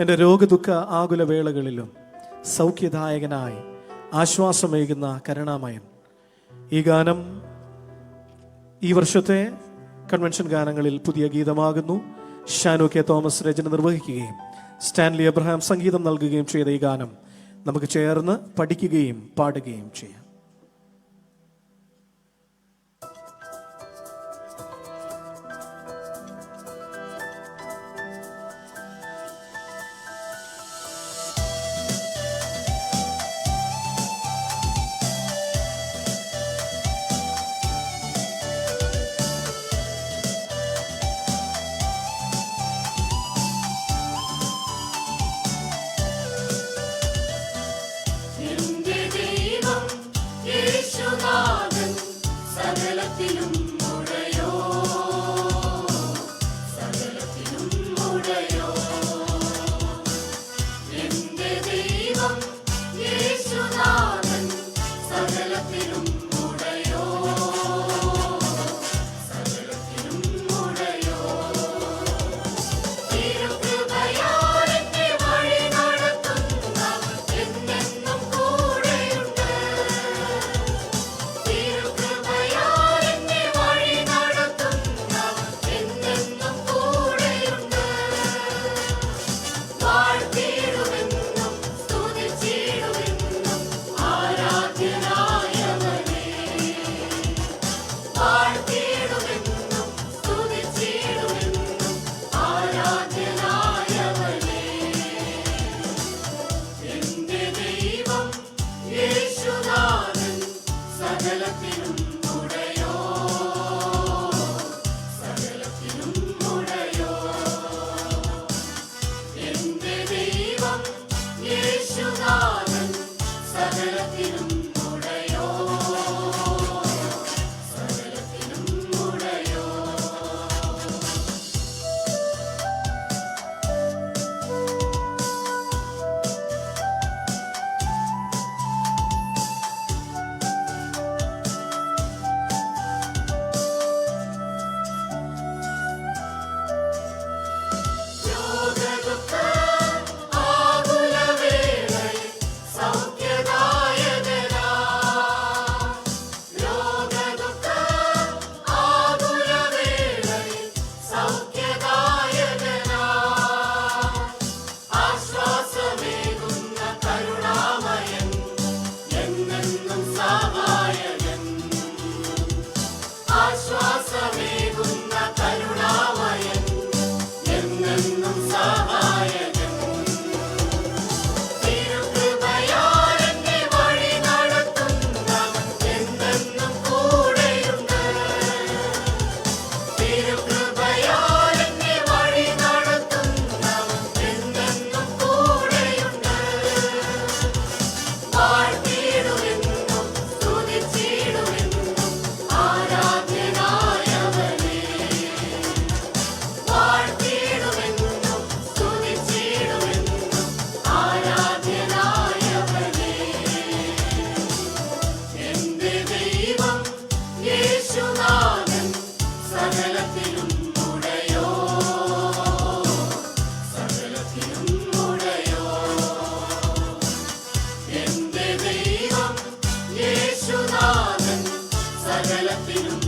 എന്റെ രോഗദുഃഖ ആകുല വേളകളിലും സൗഖ്യദായകനായി ആശ്വാസമേകുന്ന കരുണാമയൻ. ഈ ഗാനം ഈ വർഷത്തെ കൺവെൻഷൻ ഗാനങ്ങളിൽ പുതിയ ഗീതമാകുന്നു. ഷാനു കെ തോമസ് രചന നിർവഹിക്കുകയും സ്റ്റാൻലി എബ്രഹാം സംഗീതം നൽകുകയും ചെയ്ത ഈ ഗാനം നമുക്ക് ചേർന്ന് പഠിക്കുകയും പാടുകയും ചെയ്യാം. Latino.